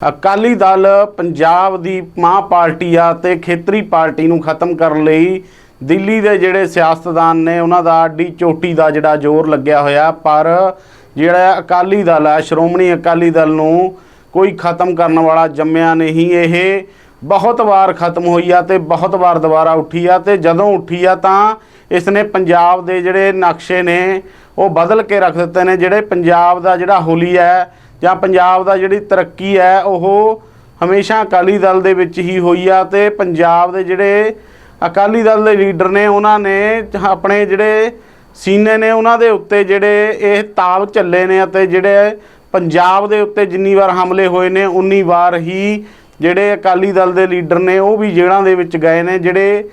ਅਕਾਲੀ ਦਲ ਪੰਜਾਬ ਦੀ ਮਾਂ ਪਾਰਟੀ ਆ ਤੇ ਖੇਤਰੀ ਪਾਰਟੀ ਨੂੰ ਖਤਮ ਕਰਨ ਲਈ ਦਿੱਲੀ ਦੇ ਜਿਹੜੇ ਸਿਆਸਤਦਾਨ ਨੇ, ਉਹਨਾਂ ਦਾ ਅੱਡੀ ਚੋਟੀ ਦਾ ਜਿਹੜਾ ਜ਼ੋਰ ਲੱਗਿਆ ਹੋਇਆ, ਪਰ ਜਿਹੜਾ ਅਕਾਲੀ ਦਲ ਆ, ਸ਼੍ਰੋਮਣੀ ਅਕਾਲੀ ਦਲ ਨੂੰ ਕੋਈ ਖਤਮ ਕਰਨ ਵਾਲਾ ਜੰਮਿਆ ਨਹੀਂ। ਇਹ ਬਹੁਤ ਵਾਰ ਖਤਮ ਹੋਈ ਆ ਤੇ ਬਹੁਤ ਵਾਰ ਦੁਬਾਰਾ ਉੱਠੀ ਆ ਤੇ ਜਦੋਂ ਉੱਠੀ ਆ ਤਾਂ ਇਸ ਨੇ ਪੰਜਾਬ ਦੇ ਜਿਹੜੇ ਨਕਸ਼ੇ ਨੇ ਉਹ ਬਦਲ ਕੇ ਰੱਖ ਦਿੱਤੇ ਨੇ, ਜਿਹੜੇ ਪੰਜਾਬ ਦਾ ਜਿਹੜਾ ਹੋਲੀ ਹੈ ਜਾਂ ਪੰਜਾਬ ਦਾ ਜਿਹੜੀ ਤਰੱਕੀ ਹੈ, ਉਹ ਹਮੇਸ਼ਾ ਅਕਾਲੀ ਦਲ ਦੇ ਵਿੱਚ ਹੀ ਹੋਈ ਆ ਤੇ ਪੰਜਾਬ ਦੇ ਜਿਹੜੇ ਅਕਾਲੀ ਦਲ ਦੇ ਲੀਡਰ ਨੇ, ਉਹਨਾਂ ਨੇ ਆਪਣੇ ਜਿਹੜੇ ਸੀਨੇ ਨੇ, ਉਹਨਾਂ ਦੇ ਉੱਤੇ ਜਿਹੜੇ ਇਹ ਤਾਬ ਝੱਲੇ ਨੇ ਅਤੇ ਜਿਹੜੇ ਪੰਜਾਬ ਦੇ ਉੱਤੇ ਜਿੰਨੀ ਵਾਰ ਹਮਲੇ ਹੋਏ ਨੇ, ਉਨੀ ਵਾਰ ਹੀ ਜਿਹੜੇ ਅਕਾਲੀ ਦਲ ਦੇ ਲੀਡਰ ਨੇ, ਉਹ ਵੀ ਜੇਲ੍ਹਾਂ ਦੇ ਵਿੱਚ ਗਏ ਨੇ, ਜਿਹੜੇ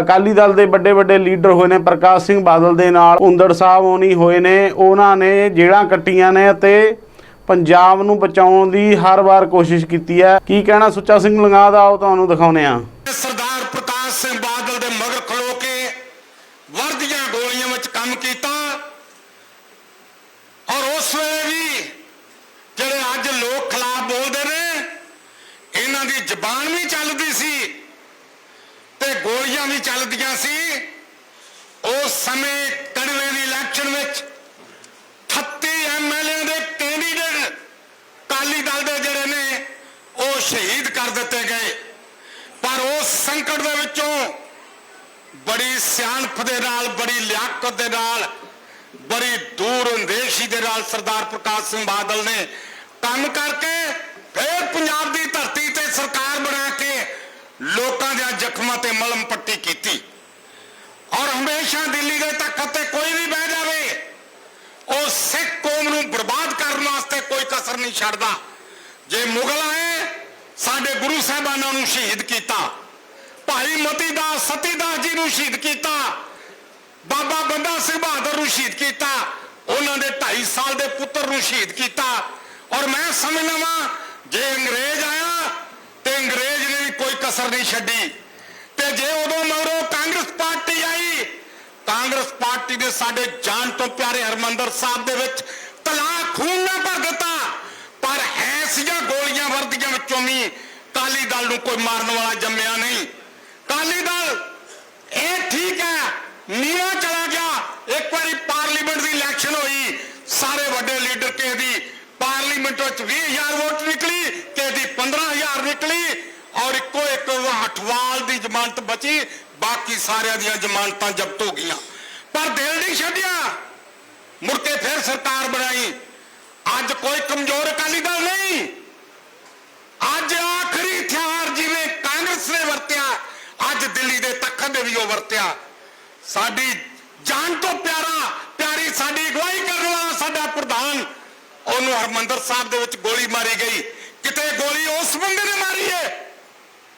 ਅਕਾਲੀ ਦਲ ਦੇ ਵੱਡੇ ਵੱਡੇ ਲੀਡਰ ਹੋਏ ਨੇ, ਪ੍ਰਕਾਸ਼ ਸਿੰਘ ਬਾਦਲ ਦੇ ਨਾਲ ਹੁੰਦੜ ਸਾਹਿਬ ਹੋਣੀ ਹੋਏ ਨੇ, ਉਹਨਾਂ ਨੇ ਜੇਲ੍ਹਾਂ ਕੱਟੀਆਂ ਨੇ ਅਤੇ ਪੰਜਾਬ ਨੂੰ ਬਚਾਉਣ ਦੀ ਹਰ ਵਾਰ ਕੋਸ਼ਿਸ਼ ਕੀਤੀ ਹੈ। ਕੀ ਕਹਿਣਾ ਸੁੱਚਾ ਸਿੰਘ ਲੰਗਾ ਦਾ ਉਹ ਤੁਹਾਨੂੰ ਦਿਖਾਉਨੇ ਆ ਸਰਦਾਰ ਪ੍ਰਕਾਸ਼ ਸਿੰਘ ਬਾਦਲ ਦੇ ਮਗਰ ਖਲੋ ਕੇ ਵਰਦੀਆਂ ਗੋਲੀਆਂ ਵਿੱਚ ਕੰਮ ਕੀਤਾ ਔਰ ਉਸ ਵੇਲੇ ਵੀ ਜਿਹੜੇ ਅੱਜ ਲੋਕ ਖਿਲਾਫ ਬੋਲਦੇ ਨੇ ਇਹਨਾਂ ਦੀ ਜ਼ਬਾਨ ਵੀ ਚੱਲਦੀ ਸੀ ਤੇ ਗੋਲੀਆਂ ਵੀ ਚੱਲਦੀਆਂ ਸੀ ਉਸ ਸਮੇਂ ਕੜਵੇ ਦੀ ਇਲੈਕਸ਼ਨ ਵਿੱਚ 38 ਐਮਐਲਏ ਦੇ ਕੈਂਡੀਡੇਟ ਕਾਲੀ ਦਲ ਦੇ ਜਿਹੜੇ ਨੇ, ਉਹ ਸ਼ਹੀਦ ਕਰ ਦਿੱਤੇ ਗਏ। ਪਰ ਉਸ ਸੰਕਟ ਦੇ ਵਿੱਚੋਂ ਬੜੀ ਸਿਆਣਪ ਦੇ ਨਾਲ, ਬੜੀ ਲਿਆਕਤ ਦੇ ਨਾਲ, ਬੜੀ ਦੂਰ ਅੰਦੇਸ਼ੀ ਦੇ ਨਾਲ ਸਰਦਾਰ ਪ੍ਰਕਾਸ਼ ਸਿੰਘ ਬਾਦਲ ਨੇ ਕੰਮ ਕਰਕੇ ਫਿਰ ਪੰਜਾਬ ਦੀ ਧਰਤੀ ਤੇ ਸਰਕਾਰ ਬਣਾ ਕੇ ਲੋਕਾਂ ਦੇ ਜ਼ਖਮਾਂ ਤੇ ਮਲਮ ਪੱਟੀ ਕੀਤੀ। ਔਰ ਹਮੇਸ਼ਾ ਦਿੱਲੀ ਦੇ ਤਖਤ ਤੇ ਕੋਈ ਵੀ ਬਹਿ ਜਾਵੇ, ਉਹ ਸਿੱਖ ਕੌਮ ਨੂੰ ਬਰਬਾਦ ਕਰਨ ਵਾਸਤੇ ਕੋਈ ਕਸਰ ਨਹੀਂ ਛੱਡਦਾ। ਜੇ ਮੁਗਲ ਆਏ, ਸਾਡੇ ਗੁਰੂ ਸਾਹਿਬਾਨਾਂ ਨੂੰ ਸ਼ਹੀਦ ਕੀਤਾ, ਭਾਈ ਮਤੀ ਦਾਸ ਸਤੀ ਦਾਸ ਜੀ ਨੂੰ ਸ਼ਹੀਦ ਕੀਤਾ, ਬਾਬਾ ਬੰਦਾ ਸਿੰਘ ਬਹਾਦਰ ਨੂੰ ਸ਼ਹੀਦ ਕੀਤਾ, ਉਹਨਾਂ ਦੇ 2.5 ਸਾਲ ਦੇ ਪੁੱਤਰ ਨੂੰ ਸ਼ਹੀਦ ਕੀਤਾ। ਔਰ ਮੈਂ ਸਮਝਦਾ ਵਾਂ ਜੇ ਅੰਗਰੇਜ਼ ਆਇਆ ਤੇ ਅੰਗਰੇਜ਼ ਨੇ ਵੀ ਕੋਈ ਕਸਰ ਨਹੀਂ ਛੱਡੀ। ਤੇ ਜੇ ਉਦੋਂ ਮਗਰੋਂ ਕਾਂਗਰਸ ਪਾਰਟੀ ਆਈ, ਕਾਂਗਰਸ ਪਾਰਟੀ ਨੇ ਸਾਡੇ ਜਾਨ ਤੋਂ ਪਿਆਰੇ ਹਰਮੰਦਰ ਸਾਹਿਬ ਦੇ ਵਿੱਚ ਤਲਾ ਖੂਨ ਨਾ ਭਰ ਦਿੱਤਾ। ਪਰ ਐਸੀਆਂ ਗੋਲੀਆਂ ਵਰਦੀਆਂ ਵਿੱਚੋਂ ਵੀ ਕਾਲੀ ਦਲ ਨੂੰ ਕੋਈ ਮਾਰਨ ਵਾਲਾ ਜੰਮਿਆ ਨਹੀਂ। ਕਾਲੀ ਦਲ, ਇਹ ਠੀਕ ਹੈ ਨੀਵਾ ਚਲਾ ਗਿਆ। ਇੱਕ ਵਾਰੀ ਪਾਰਲੀਮੈਂਟ ਦੀ ਇਲੈਕਸ਼ਨ ਹੋਈ, ਸਾਰੇ ਵੱਡੇ ਲੀਡਰ ਕਿਸੇ ਦੀ ਪਾਰਲੀਮੈਂਟ ਵਿੱਚ 20000 ਵੋਟ ਨਿਕਲੀ ਕਿਸੇ ਦੀ 15000 ਨਿਕਲੀ ਔਰ ਇੱਕੋ ਇੱਕ ਹਟਵਾਲ ਦੀ ਜ਼ਮਾਨਤ ਬਚੀ, ਬਾਕੀ ਸਾਰਿਆਂ ਦੀਆਂ ਜ਼ਮਾਨਤਾਂ ਜ਼ਬਤ ਹੋ ਗਈਆਂ। ਪਰ ਦਿਲ ਨਹੀਂ ਛੱਡਿਆ, ਮੁੜ ਕੇ ਫਿਰ ਸਰਕਾਰ ਬਣਾਈ। ਅੱਜ ਕੋਈ ਕਮਜ਼ੋਰ ਅਕਾਲੀ ਦਲ ਨਹੀਂ। ਅੱਜ ਆਖਰੀ ਹਥਿਆਰ ਜਿਵੇਂ ਕਾਂਗਰਸ ਨੇ ਵਰਤਿਆ, ਅੱਜ ਦਿੱਲੀ ਦੇ ਤਖਤ ਨੇ ਵੀ ਉਹ ਵਰਤਿਆ। ਸਾਡੀ ਜਾਨ ਤੋਂ ਪਿਆਰਾ, ਪਿਆਰੀ ਸਾਡੀ ਅਗਵਾਈ ਕਰਨ ਵਾਲਾ ਸਾਡਾ ਪ੍ਰਧਾਨ ਉਹਨੂੰ ਹਰਮੰਦਰ ਸਾਹਿਬ ਦੇ ਵਿੱਚ ਗੋਲੀ ਮਾਰੀ ਗਈ। ਕਿਤੇ ਗੋਲੀ ਉਸ ਬੰਦੇ ਨੇ ਮਾਰੀ ਹੈ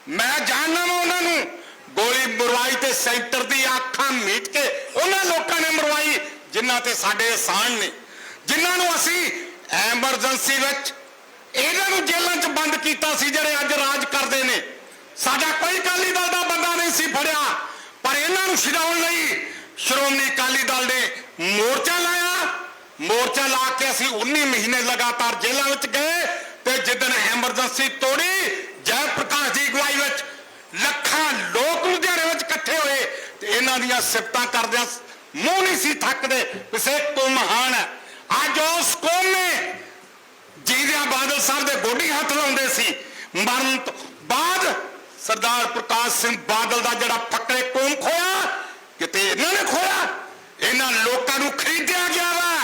ਮੈਂ ਜਾਣਦਾ ਵਾਂ ਉਹਨਾਂ ਨੂੰ। ਗੋਲੀ ਮਰਵਾਈ ਤੇ ਸੈਂਟਰ ਦੀ ਅੱਖਾਂ ਮੀਟ ਕੇ ਉਹਨਾਂ ਲੋਕਾਂ ਨੇ ਮਰਵਾਈ, ਜਿਨ੍ਹਾਂ ਤੇ ਸਾਡੇ ਆਸਾਨ ਨੇ। ਜਿਨ੍ਹਾਂ ਨੂੰ ਅਸੀਂ ਐਮਰਜੈਂਸੀ ਵਿੱਚ ਇਹਨਾਂ ਨੂੰ ਜੇਲ੍ਹਾਂ 'ਚ ਬੰਦ ਕੀਤਾ ਸੀ, ਜਿਹੜੇ ਅੱਜ ਰਾਜ ਕਰਦੇ ਨੇ। ਸਾਡਾ ਕੋਈ ਅਕਾਲੀ ਦਲ ਦਾ ਬੰਦਾ ਨਹੀਂ ਸੀ ਫੜਿਆ, ਪਰ ਇਹਨਾਂ ਨੂੰ ਛਡਾਉਣ ਲਈ ਸ਼੍ਰੋਮਣੀ ਅਕਾਲੀ ਦਲ ਨੇ ਮੋਰਚਾ ਲਾਇਆ। ਮੋਰਚਾ ਲਾ ਕੇ ਅਸੀਂ 19 ਮਹੀਨੇ ਲਗਾਤਾਰ ਜੇਲ੍ਹਾਂ ਵਿੱਚ ਗਏ ਤੇ ਜਿੱਦਣ ਐਮਰਜੈਂਸੀ ਤੋੜੀ ਜੈ ਪ੍ਰਕਾਸ਼ ਦੀ ਅਗਵਾਈ ਵਿੱਚ ਲੱਖਾਂ ਲੋਕ ਲੁਧਿਆਣੇ ਵਿੱਚ ਇਕੱਠੇ ਹੋਏ ਤੇ ਇਹਨਾਂ ਦੀਆਂ ਸਿਫਤਾਂ ਕਰਦਿਆਂ ਮੂੰਹ ਨਹੀਂ ਸੀ ਥੱਕਦੇ ਕਿਸੇ ਕੋ ਮਹਾਨ ਹੈ। ਅੱਜ ਉਸ ਕੌਮ ਨੇ ਜੀਦਿਆਂ ਬਾਦਲ ਸਾਹਿਬ ਦੇ ਗੋਡੀ ਹੱਥ ਲਾਉਂਦੇ ਸੀ। ਮਰਨ ਤੋਂ ਬਾਅਦ ਸਰਦਾਰ ਪ੍ਰਕਾਸ਼ ਸਿੰਘ ਬਾਦਲ ਦਾ ਜਿਹੜਾ ਫੱਕਰੇ ਕੌਮ ਖੋਇਆ ਕਿਤੇ ਇਹਨਾਂ ਨੇ ਖੋਇਆ ਇਹਨਾਂ ਲੋਕਾਂ ਨੂੰ ਖਰੀਦਿਆ ਗਿਆ ਵਾ।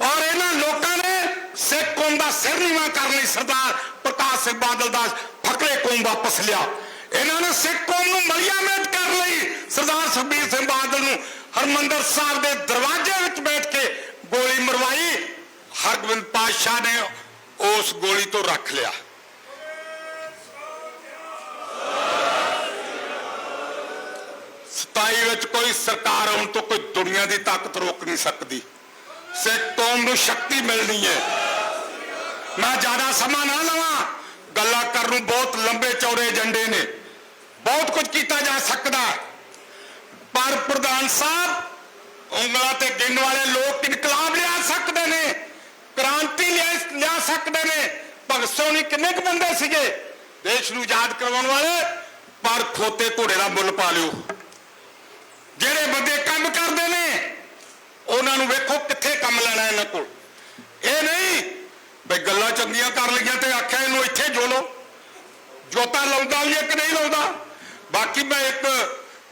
ਔਰ ਇਹਨਾਂ ਲੋਕਾਂ ਨੇ ਸਿੱਖ ਕੌਮ ਦਾ ਸਿਰ ਨੀਵਾਂ ਕਰਨ ਲਈ ਸਰਦਾਰ ਪ੍ਰਕਾਸ਼ ਸਿੰਘ ਬਾਦਲ ਦਾ ਫਕਰੇ ਕੌਮ ਵਾਪਸ ਲਿਆ। ਇਹਨਾਂ ਨੇ ਸਿੱਖ ਕੌਮ ਨੂੰ ਮਲਿਆਮਤ ਕਰਨ ਲਈ ਸਰਦਾਰ ਸੁਖਬੀਰ ਸਿੰਘ ਬਾਦਲ ਨੂੰ ਹਰਮੰਦਰ ਸਾਹਿਬ ਦੇ ਦਰਵਾਜ਼ੇ ਵਿੱਚ ਬੈਠ ਕੇ ਗੋਲੀ ਮਰਵਾਈ। ਹਰਗੋਬਿੰਦ ਪਾਤਸ਼ਾਹ ਨੇ ਉਸ ਗੋਲੀ ਤੋਂ ਰੱਖ ਲਿਆ। ਸਤਾਈ ਵਿੱਚ ਕੋਈ ਸਰਕਾਰ ਆਉਣ ਤੋਂ ਕੋਈ ਦੁਨੀਆ ਦੀ ਤਾਕਤ ਰੋਕ ਨਹੀਂ ਸਕਦੀ। ਸਿੱਖ ਕੌਮ ਨੂੰ ਸ਼ਕਤੀ ਮਿਲਣੀ ਹੈ। ਮੈਂ ਜ਼ਿਆਦਾ ਸਮਾਂ ਨਾ ਲਵਾਂ। ਗੱਲਾਂ ਕਰਨ ਨੂੰ ਬਹੁਤ ਲੰਬੇ ਚੌੜੇ ਏਜੰਡੇ ਨੇ। ਬਹੁਤ ਕੁਝ ਕੀਤਾ ਜਾ ਸਕਦਾ। ਪਰ ਪ੍ਰਧਾਨ ਸਾਹਿਬ, ਉਂਗਲਾਂ ਤੇ ਗਿਣ ਵਾਲੇ ਲੋਕ ਇਨਕਲਾਬ ਲਿਆ ਸਕਦੇ ਨੇ। ਕ੍ਰਾਂਤੀ ਲਿਆ ਲਿਆ ਸਕਦੇ ਨੇ। ਭਗਤ ਸਿੰਘ ਕਿੰਨੇ ਕੁ ਬੰਦੇ ਸੀਗੇ? ਦੇਸ਼ ਨੂੰ ਆਜ਼ਾਦ ਕਰਵਾਉਣ ਵਾਲੇ? ਪਰ ਖੋਤੇ ਘੋੜੇ ਦਾ ਮੁੱਲ ਪਾ ਲਿਓ। ਜਿਹੜੇ ਬੰਦੇ ਕੰਮ ਕਰਦੇ ਨੇ ਉਹਨਾਂ ਨੂੰ ਵੇਖੋ ਕਿੱਥੇ ਕੰਮ ਲੈਣਾ ਇਹਨਾਂ ਕੋਲ। ਇਹ ਨਹੀਂ ਬਈ ਗੱਲਾਂ ਚੰਗੀਆਂ ਕਰ ਲਈਆਂ ਤੇ ਆਖਿਆ ਇਹਨੂੰ ਇੱਥੇ ਜੋਲੋ। ਜੋਤਾ ਲਾਉਂਦਾ ਵੀ ਇੱਕ ਨਹੀਂ ਲਾਉਂਦਾ? ਬਾਕੀ ਮੈਂ ਇੱਕ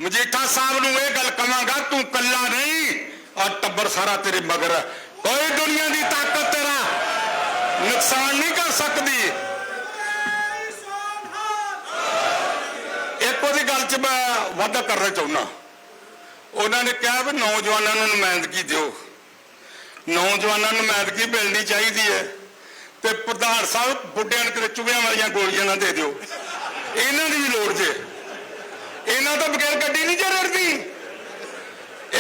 ਮਜੀਠਾ ਸਾਹਿਬ ਨੂੰ ਇਹ ਗੱਲ ਕਵਾਂਗਾ ਤੂੰ ਕੱਲਾ ਨਹੀਂ ਔਰ ਟੱਬਰ ਸਾਰਾ ਤੇਰੇ ਮਗਰ ਹੈ। ਕੋਈ ਦੁਨੀਆ ਦੀ ਤਾਕਤ ਤੇਰਾ ਨੁਕਸਾਨ ਨਹੀਂ ਕਰ ਸਕਦੀ। ਇੱਕ ਉਹਦੀ ਗੱਲ 'ਚ ਮੈਂ ਵਾਅਦਾ ਕਰਨਾ ਚਾਹੁੰਦਾ। ਉਹਨਾਂ ਨੇ ਕਿਹਾ ਵੀ ਨੌਜਵਾਨਾਂ ਨੂੰ ਨੁਮਾਇੰਦਗੀ ਦਿਓ। ਨੌਜਵਾਨਾਂ ਨੂੰ ਨੁਮਾਇੰਦਗੀ ਮਿਲਣੀ ਚਾਹੀਦੀ ਹੈ ਤੇ ਪ੍ਰਧਾਨ ਸਾਹਿਬ ਬੁੱਢਿਆਂ ਨੂੰ ਕਿਤੇ ਚੁਗਿਆਂ ਵਾਲੀਆਂ ਗੋਲੀਆਂ ਨਾ ਦੇ ਦਿਓ। ਇਹਨਾਂ ਦੀ ਲੋੜ ਜੇ। ਇਹਨਾਂ ਤੋਂ ਬਗੈਰ ਗੱਡੀ ਨਹੀਂ ਜੇ ਰੜਦੀ।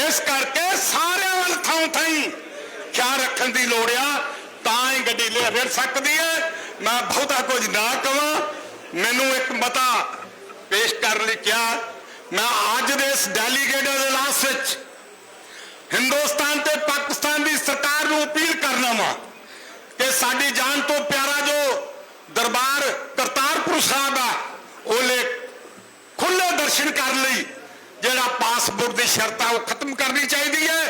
ਇਸ ਕਰਕੇ ਸਾਰਿਆਂ ਵੱਲ ਥਾਂ ਥਾਈ ਖਿਆਲ ਰੱਖਣ ਦੀ ਲੋੜ ਆ, ਤਾਂ ਹੀ ਗੱਡੀ ਲੈ ਫਿਰ ਸਕਦੀ ਹੈ। ਮੈਂ ਬਹੁਤਾ ਕੁਝ ਨਾ ਕਵਾਂ। ਮੈਨੂੰ ਇੱਕ ਮਤਾ ਪੇਸ਼ ਕਰਨ ਲਈ ਕਿਹਾ ਮੈਂ ਅੱਜ ਦੇ ਇਸ ਡੈਲੀਗੇਟ ਦੇ ਵਿੱਚ ਹਿੰਦੁਸਤਾਨ ਤੇ ਪਾਕਿਸਤਾਨ ਦੀ ਸਰਕਾਰ ਨੂੰ ਅਪੀਲ ਕਰਨਾ ਵਾ ਕਿ ਸਾਡੀ ਜਾਨ ਤੋਂ ਪਿਆਰਾ ਜੋ ਦਰਬਾਰ ਕਰਤਾਰਪੁਰ ਸਾਹਿਬ ਆ, ਉਹਲੇ ਖੁੱਲੇ ਦਰਸ਼ਨ ਕਰਨ ਲਈ ਜਿਹੜਾ ਪਾਸਪੋਰਟ ਦੀ ਸ਼ਰਤ ਆ ਉਹ ਖਤਮ ਕਰਨੀ ਚਾਹੀਦੀ ਹੈ।